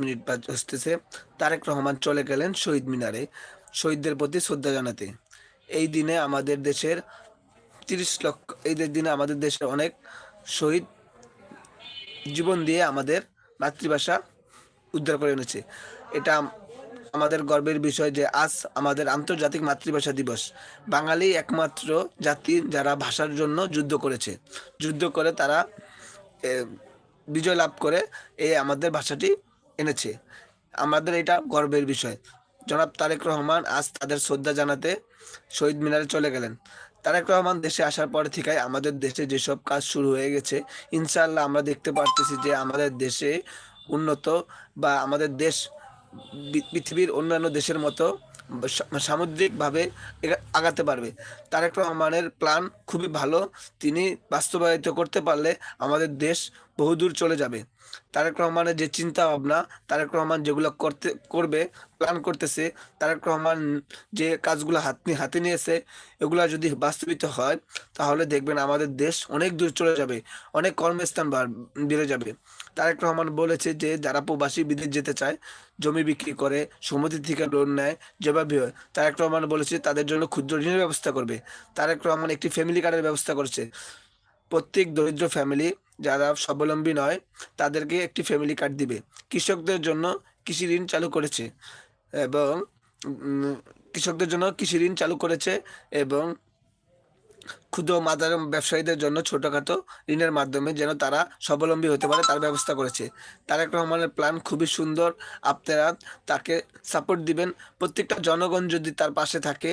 Minute বাজতেছে Tarique Rahman চলে গেলেন শহীদ মিনারে। শহীদদের প্রতি শ্রদ্ধা জানাতে। এই দিনে আমাদের দেশের তিরিশ লক্ষ, এই দিনে আমাদের দেশের অনেক শহীদ জীবন দিয়ে আমাদের মাতৃভাষা উদ্ধার করে এনেছে। এটা আমাদের গর্বের বিষয় যে আজ আমাদের আন্তর্জাতিক মাতৃভাষা দিবস। বাঙালি একমাত্র জাতি যারা ভাষার জন্য যুদ্ধ করেছে। যুদ্ধ করে তারা বিজয় লাভ করে এই আমাদের ভাষাটি এনেছে। আমাদের এটা গর্বের বিষয়। জনাব তারেক রহমান আজ তাদের শ্রদ্ধা জানাতে শহীদ মিনারে চলে গেলেন। তারেক রহমান দেশে আসার পর থেকে আমাদের দেশে যেসব কাজ শুরু হয়ে গেছে, ইনশাআল্লাহ আমরা দেখতে পারতেছি যে আমাদের দেশে উন্নত বা আমাদের দেশ পৃথিবীর অন্যান্য দেশের মতো সামুদ্রিকভাবে আগাতে পারবে। তারেক রহমানের প্ল্যান খুবই ভালো। তিনি বাস্তবায়িত করতে পারলে আমাদের দেশ বহুদূর চলে যাবে। তারেক রহমানের যে চিন্তা ভাবনা তারেক রহমান যেগুলো করতে, করবে প্ল্যান করতেছে, তারেক রহমান যে কাজগুলো হাত হাতে নিয়েছে, এগুলো যদি বাস্তবিত হয়, তাহলে দেখবেন আমাদের দেশ অনেক দূর চলে যাবে, অনেক কর্মস্থান বেড়ে যাবে। তারেক রহমান বলেছে যে, যারা প্রবাসী বিদেশ যেতে চায়, জমি বিক্রি করে, সমিতি থেকে লোন নেয়, যেভাবে হয়, তারেক রহমান বলেছে তাদের জন্য ক্ষুদ্র ঋণের ব্যবস্থা করবে। তারেক রহমান একটি ফ্যামিলি কার্ডের ব্যবস্থা করছে। প্রত্যেক দরিদ্র ফ্যামিলি যারা স্বাবলম্বী নয়, তাদেরকে একটি ফ্যামিলি কার্ড দিবে। কৃষকদের জন্য কৃষি ঋণ চালু করেছে এবং কৃষকদের জন্য কৃষি ঋণ চালু করেছে এবং ক্ষুদ্র মাদার ব্যবসায়ীদের জন্য ছোটখাটো ঋণের মাধ্যমে যেন তারা স্বাবলম্বী হতে পারে তার ব্যবস্থা করেছে। তারেক রহমানের প্ল্যান খুবই সুন্দর। আপনারা তাকে সাপোর্ট দিবেন। প্রত্যেকটা জনগণ যদি তার পাশে থাকে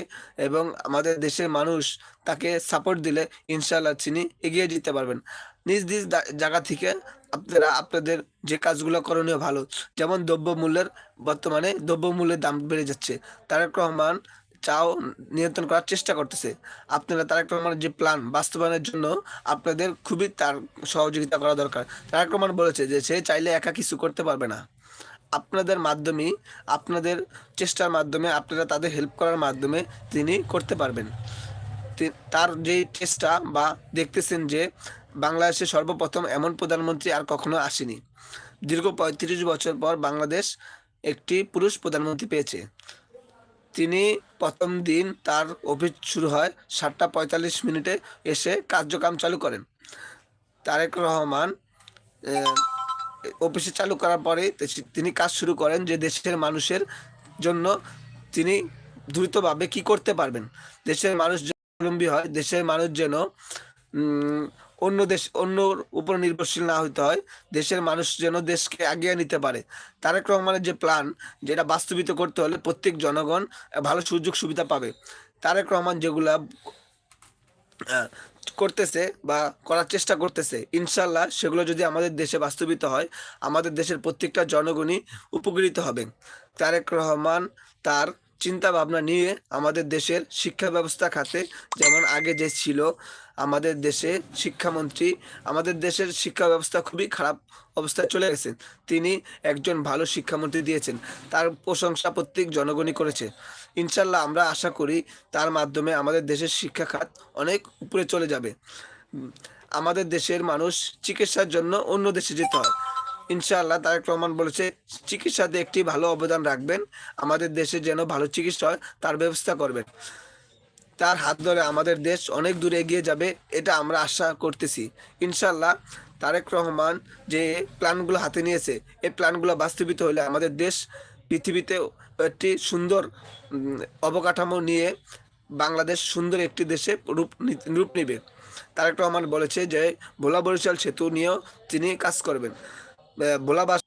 এবং আমাদের দেশের মানুষ তাকে সাপোর্ট দিলে ইনশাআল্লাহ তিনি এগিয়ে যেতে পারবেন। নিজ নিজ জায়গা থেকে আপনারা আপনাদের যে কাজগুলো করণীয় ভালো, যেমন দ্রব্যমূল্যের বর্তমানে দ্রব্যমূল্যের দাম বেড়ে যাচ্ছে। তারেক রহমান চাও নিয়ন্ত্রণ করার চেষ্টা করতেছে। আপনারা তারেক রহমানের যে প্ল্যান বাস্তবায়নের জন্য আপনাদের খুবই তার সহযোগিতা করা দরকার। তারেক রহমান বলেছে যে সে চাইলে একা কিছু করতে পারবে না। আপনাদের মাধ্যমে, আপনাদের চেষ্টার মাধ্যমে, আপনারা তাদের হেল্প করার মাধ্যমে তিনি করতে পারবেন। তার যে চেষ্টা বা দেখতেছেন যে বাংলাদেশে সর্বপ্রথম এমন প্রধানমন্ত্রী আর কখনো আসেনি। দীর্ঘ পঁয়ত্রিশ বছর পর বাংলাদেশ একটি পুরুষ প্রধানমন্ত্রী পেয়েছে। তিনি প্রথম দিন তার অফিস শুরু হয় সাতটা পঁয়তাল্লিশ মিনিটে এসে কার্যক্রম চালু করেন। তারেক রহমান অফিসে চালু করার পরে তিনি কাজ শুরু করেন যে দেশের মানুষের জন্য তিনি দ্রুতভাবে কি করতে পারবেন। দেশের মানুষ যেন স্বাবলম্বী হয়, দেশের মানুষ যেন অন্য দেশ অন্যর উপর নির্ভরশীল না হতে হয়, দেশের মানুষ যেন দেশকে আগিয়ে নিতে পারে। তারেক রহমানের যে প্ল্যান যেটা বাস্তবিত করতে হলে প্রত্যেক জনগণ ভালো সুযোগ সুবিধা পাবে। তারেক রহমান যেগুলা করতেছে বা করার চেষ্টা করতেছে ইনশাল্লাহ সেগুলো যদি আমাদের দেশে বাস্তবিত হয়, আমাদের দেশের প্রত্যেকটা জনগণই উপকৃত হবে। তারেক রহমান তার চিন্তা ভাবনা নিয়ে আমাদের দেশের শিক্ষা ব্যবস্থা খাতে, যেমন আগে যে ছিল, আমাদের দেশে শিক্ষামন্ত্রী, আমাদের দেশের শিক্ষা ব্যবস্থা খুবই খারাপ অবস্থায় চলে গেছে। তিনি একজন ভালো শিক্ষামন্ত্রী দিয়েছেন। তার প্রশংসা প্রত্যেক জনগণই করেছে। ইনশাল্লাহ আমরা আশা করি তার মাধ্যমে আমাদের দেশের শিক্ষা খাত অনেক উপরে চলে যাবে। আমাদের দেশের মানুষ চিকিৎসার জন্য অন্য দেশে যেতে হয়। ইনশাআল্লাহ তারেক রহমান বলেছে, চিকিৎসাতে একটি ভালো অবদান রাখবেন। আমাদের দেশে যেন ভালো চিকিৎসা হয়, তার ব্যবস্থা করবেন। তার হাত ধরে আমাদের দেশ অনেক দূর এগিয়ে যাবে, এটা আমরা আশা করতেছি। ইনশাল্লাহ তারেক রহমান যে প্ল্যানগুলো হাতে নিয়েছে, এই প্ল্যানগুলো বাস্তবিত হলে আমাদের দেশ পৃথিবীতে একটি সুন্দর অবকাঠামো নিয়ে বাংলাদেশ সুন্দর একটি দেশে রূপ রূপ নেবে। তারেক রহমান বলেছে যে, ভোলা বরিশাল সেতু নিয়েও তিনি কাজ করবেন। ভোলা বাস